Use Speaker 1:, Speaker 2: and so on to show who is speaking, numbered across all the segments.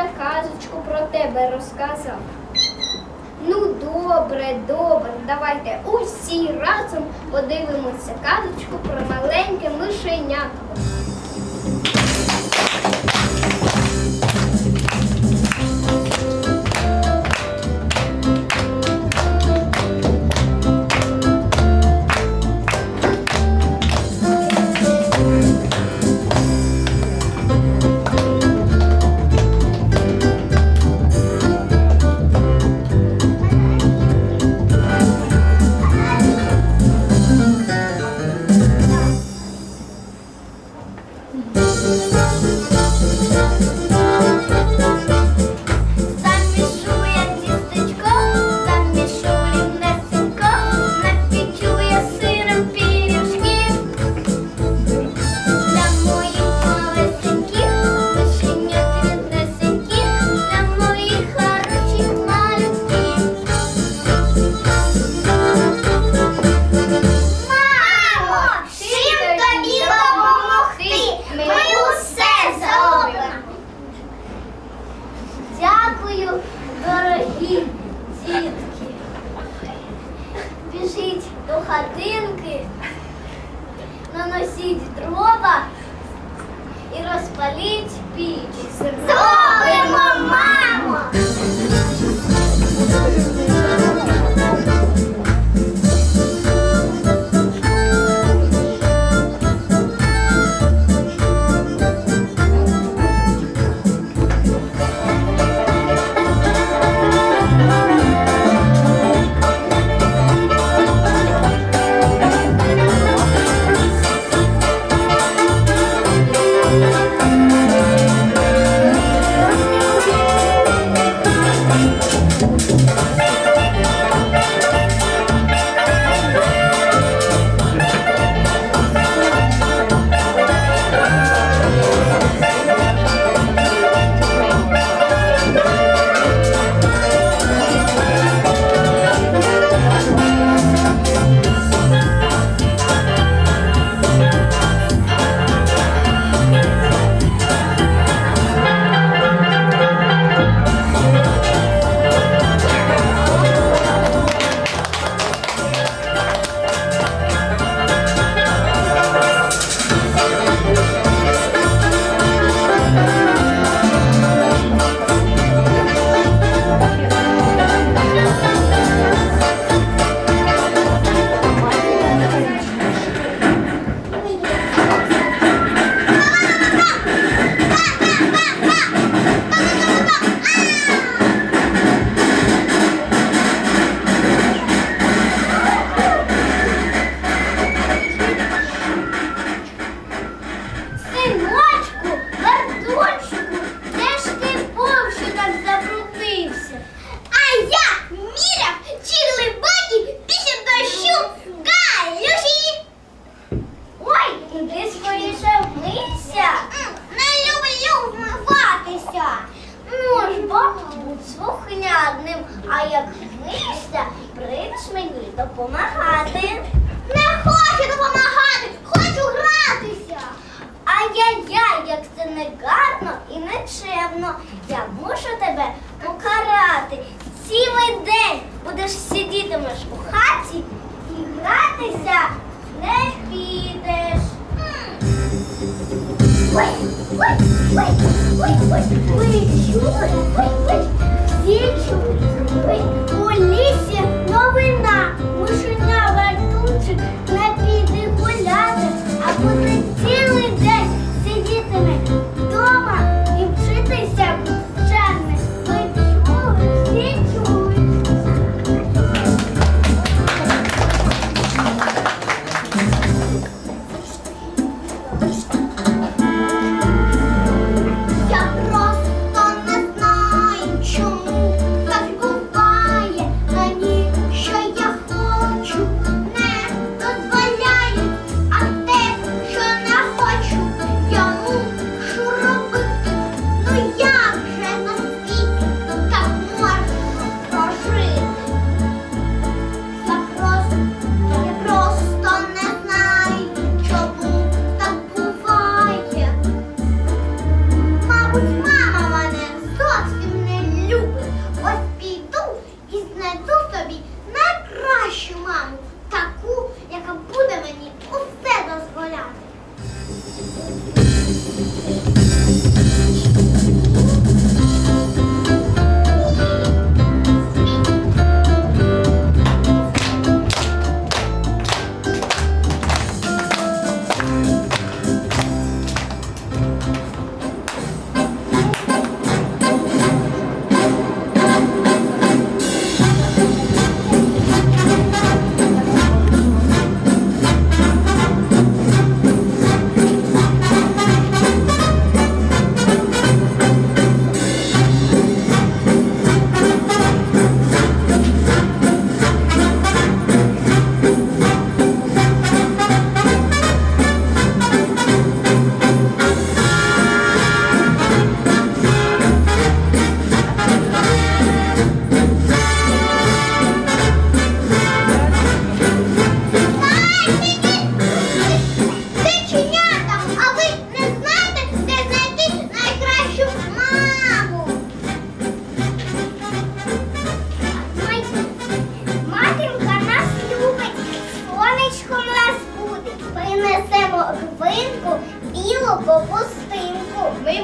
Speaker 1: я казочку про тебе розказав. Ну, добре, добре, давайте усі разом подивимося казочку про маленьке мишенятко.
Speaker 2: Детки, дітки. Біжіть до хатинки, наносіть дрова і розпаліть піч. сидітимеш у хаті і гратися не підеш. Ой, ой, ой, ой, ой, ой, ой, ой,
Speaker 1: ой, ой, ой, ой, ой,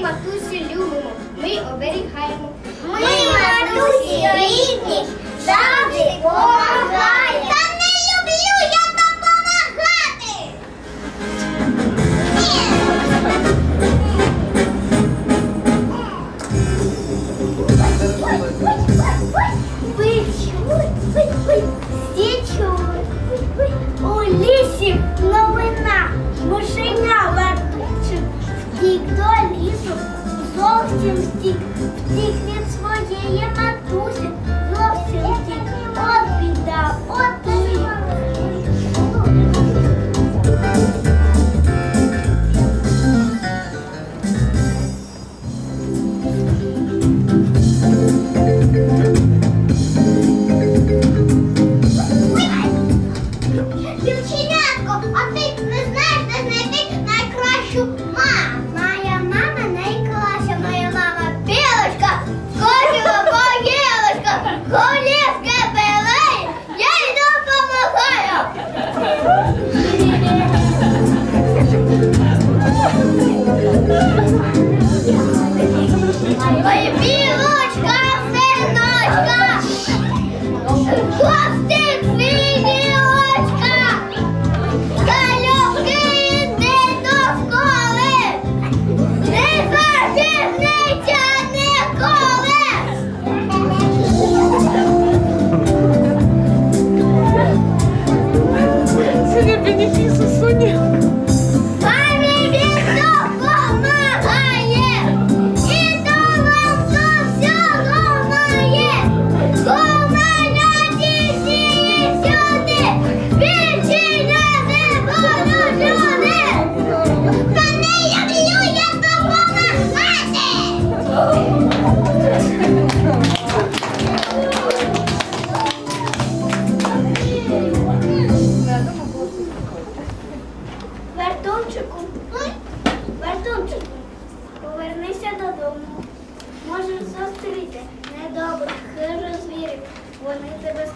Speaker 1: матусю любимо, ми оберігаємо. Ми матусі рідні.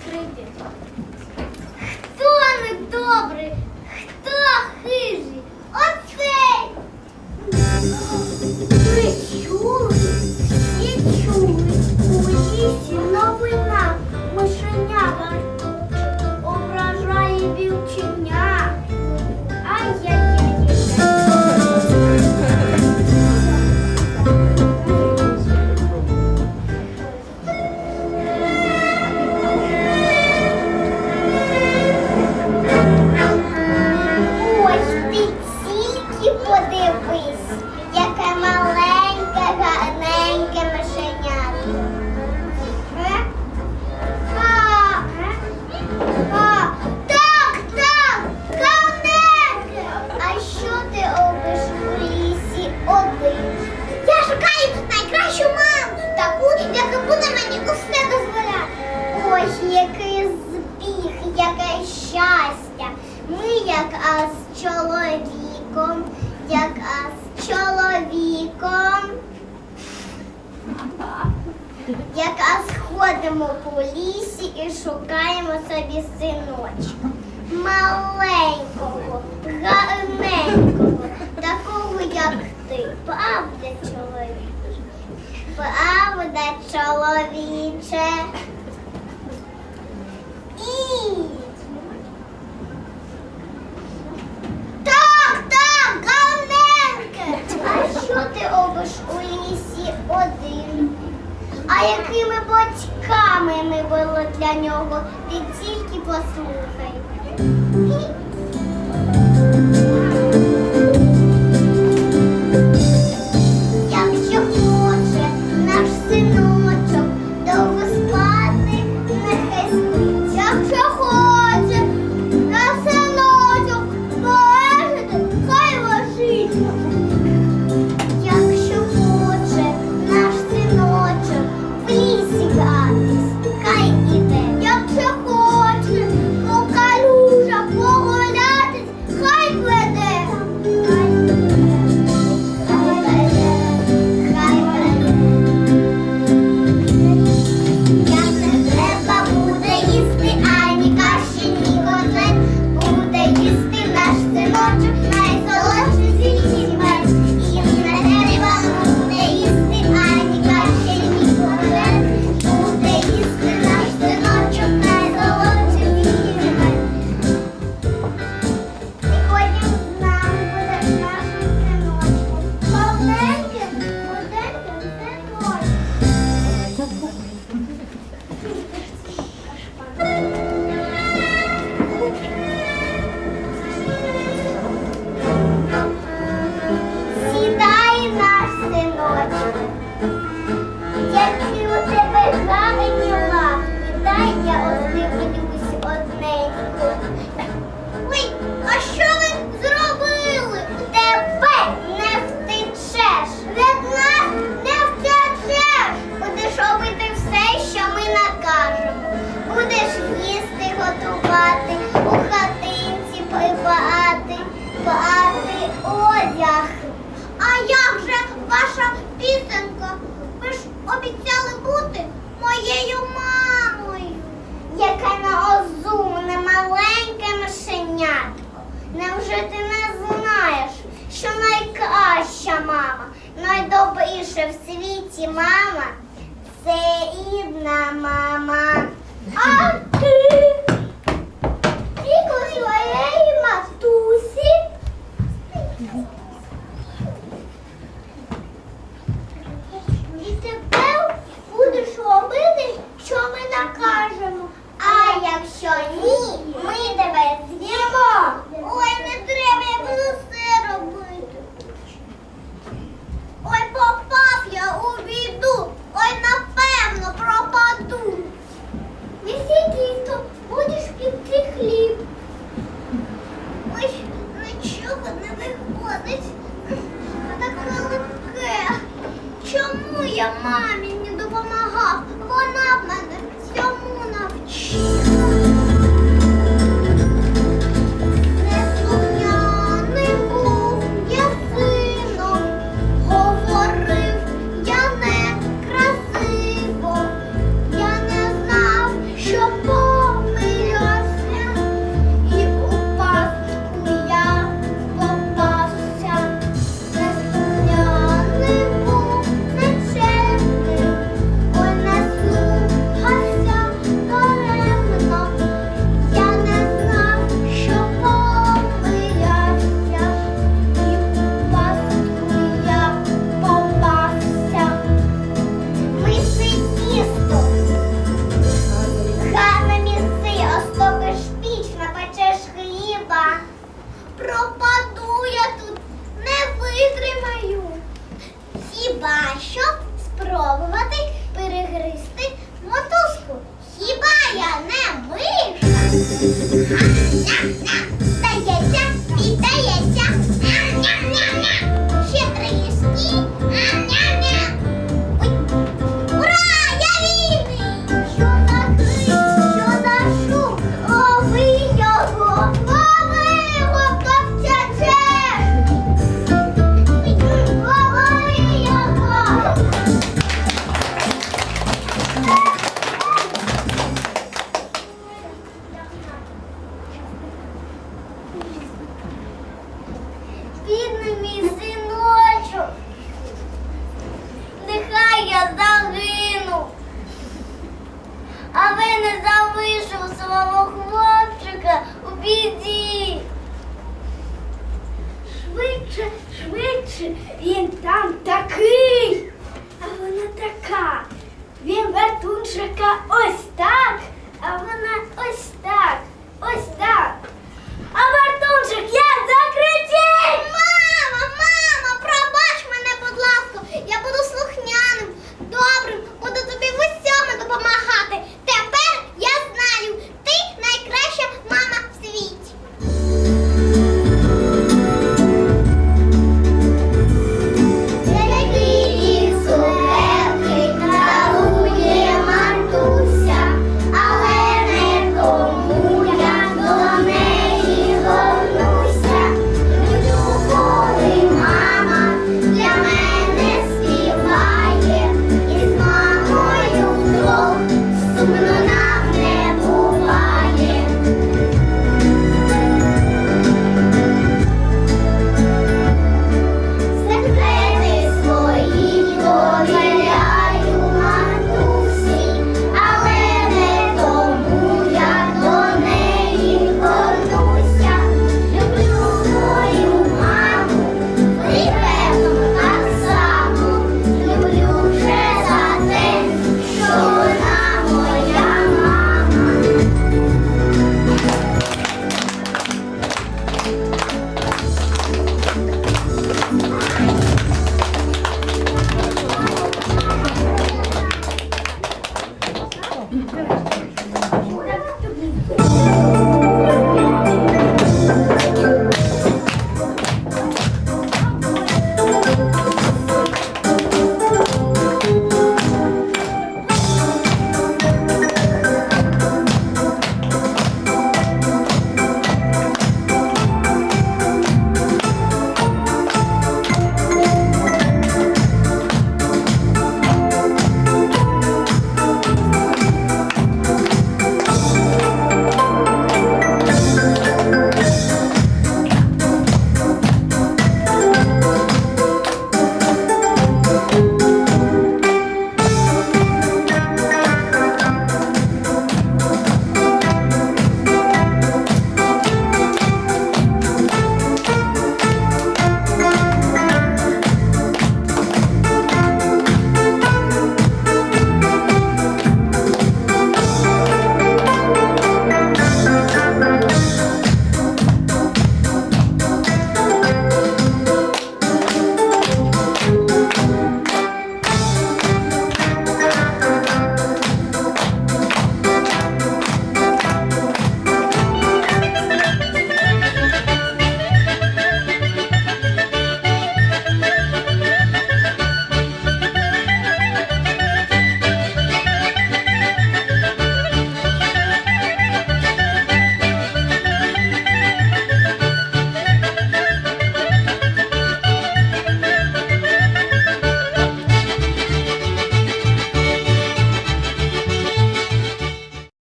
Speaker 1: 深一点点 ходимо по лісі і шукаємо собі синочка. Маленького, гарненького, такого, як ти. Правда, чоловіче? Правда, чоловіче. І... Так, так, гарненьке. А що ти робиш у лісі один? А якими батьками ми були для нього? Ти тільки послухай. Мама це рідна мама.